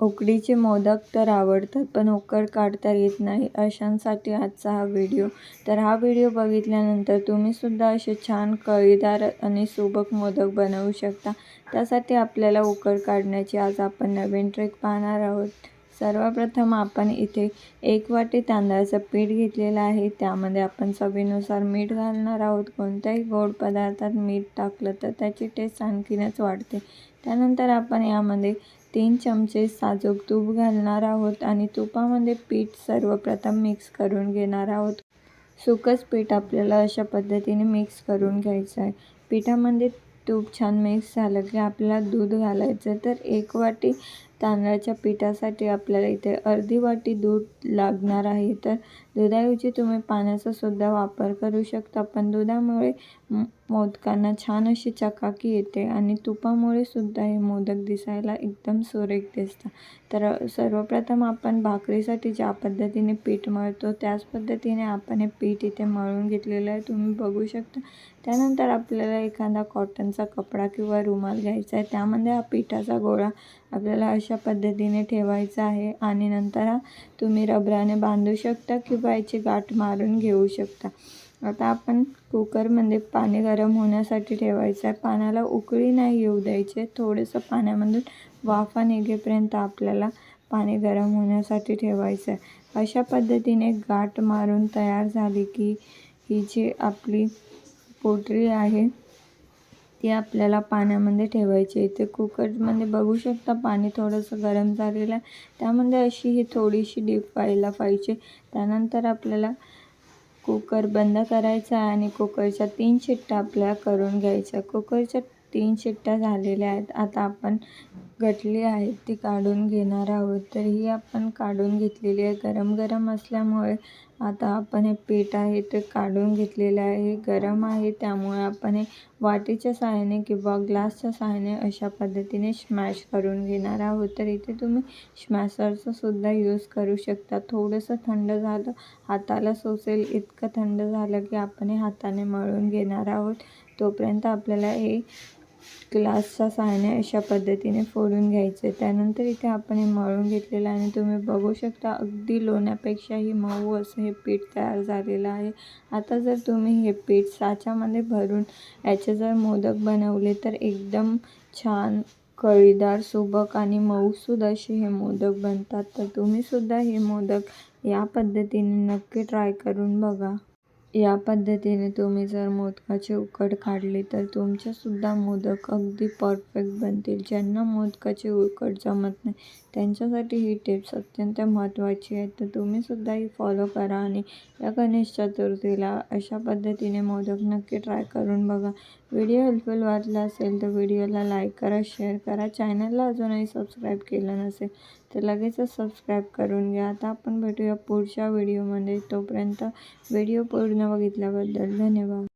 उकडीचे मोदक तर आवडतात पण उकड काढता येत नाही. अशांसाठी आजचा हा व्हिडिओ. तर हा व्हिडिओ बघितल्यानंतर तुम्हीसुद्धा असे छान कळीदार आणि सुबक मोदक बनवू शकता. त्यासाठी आपल्याला उकड काढण्याची आज आपण नवीन ट्रिक पाहणार आहोत. सर्वप्रथम आपण इथे एक वाटी तांदळाचं पीठ घेतलेलं आहे. त्यामध्ये आपण चवीनुसार मीठ घालणार आहोत. कोणत्याही गोड पदार्थात मीठ टाकलं तर त्याची टेस्ट आणखीनच वाढते. त्यानंतर आपण यामध्ये तीन चमचे साजूक तूप घालणार आहोत आणि तुपामध्ये पीठ सर्वप्रथम मिक्स करून घेणार आहोत. सुकंच पीठ आपल्याला अशा पद्धतीने मिक्स करून घ्यायचं आहे. पिठामध्ये तूप छान मिक्स झालं की आपल्याला दूध घालायचं तर एक वाटी तांदळाच्या पिठासाठी आपल्याला इथे अर्धी वाटी दूध लागणार आहे. तर दुधाऐवजी तुम्ही पाण्याचासुद्धा वापर करू शकता. पण दुधामुळे मोदकांना छान अशी चकाकी येते आणि तुपामुळे सुद्धा हे मोदक दिसायला एकदम सुरेख दिसतं तर सर्वप्रथम आपण भाकरीसाठी ज्या पद्धतीने पीठ मळतो त्याच पद्धतीने आपण हे पीठ इथे मळून घेतलेलं आहे. तुम्ही बघू शकता. त्यानंतर आपल्याला एखादा कॉटनचा कपडा किंवा रुमाल घ्यायचा आहे. त्यामध्ये हा पिठाचा गोळा आपल्याला अशा पद्धतीने ठेवायचा आहे. आणि नंतर हा तुम्ही रबराने बांधू शकता किंवा याची गाठ मारून घेऊ शकता. आता आपण कुकरमध्ये पाणी गरम होण्यासाठी ठेवायचं आहे. पाण्याला उकळी नाही येऊ द्यायचे. थोडंसं पाण्यामधून वाफा निघेपर्यंत आपल्याला पाणी गरम होण्यासाठी ठेवायचं आहे. अशा पद्धतीने गाठ मारून तयार झाली की ही जी आपली पोटरी आहे ती आपल्याला पाण्यामध्ये ठेवायची आहे. इथे कुकरमध्ये बघू शकता पाणी थोडंसं गरम झालेलं आहे. त्यामध्ये अशी ही थोडीशी डीप व्हायला पाहिजे. त्यानंतर आपल्याला कुकर बंद करायचा आहे आणि कुकरच्या तीन शिट्ट्या आपल्याला करून घ्यायच्या. कुकरच्या तीन शिट्ट्या झालेल्या आहेत. आता आपण गटली आहेत ती काढून घेणार आहोत. तर ही आपण काढून घेतलेली आहे. गरम गरम असल्यामुळे आता आपण हे पीठ आहे ते काढून घेतलेलं आहे. गरम आहे त्यामुळे आपण हे वाटीच्या सहाय्याने किंवा ग्लासच्या सहाय्याने अशा पद्धतीने स्मॅश करून घेणार आहोत. तर इथे तुम्ही स्मॅशरचा सुद्धा यूज करू शकता. थोडंसं थंड झालं हाताला सोसेल इतकं थंड झालं की आपण हे हाताने मळून घेणार आहोत. तोपर्यंत आपल्याला हे ग्लासच्या सहाय्याने अशा पद्धतीने फोडून घ्यायचे. त्यानंतर इथे आपण हे मळून घेतलेलं आहे आणि तुम्ही बघू शकता अगदी लोण्यापेक्षाही मऊ असं हे पीठ तयार झालेलं आहे. आता जर तुम्ही हे पीठ साच्यामध्ये भरून याचे जर मोदक बनवले तर एकदम छान कळीदार सुबक आणि मऊसूद असे हे मोदक बनतात. तर तुम्हीसुद्धा हे मोदक या पद्धतीने नक्की ट्राय करून बघा. या पद्धतीने तुम्ही जर मोदकाची उकड काढली तर तुमचेसुद्धा मोदक अगदी परफेक्ट बनतील. ज्यांना मोदकाची उकड जमत नाही त्यांच्यासाठी ही टिप्स अत्यंत महत्त्वाची आहे तर तुम्हीसुद्धा ही फॉलो करा आणि या गणेश चतुर्थीला अशा पद्धतीने मोदक नक्की ट्राय करून बघा. व्हिडिओ हेल्पफुल वाटला असेल तर व्हिडिओला लाईक करा शेअर करा. चॅनलला अजूनही सबस्क्राईब केलं नसेल तर लगेचच सबस्क्राईब करून घ्या. आता आपण भेटूया पुढच्या व्हिडिओमध्ये तोपर्यंत व्हिडिओ पूर्ण बघितल्याबद्दल धन्यवाद.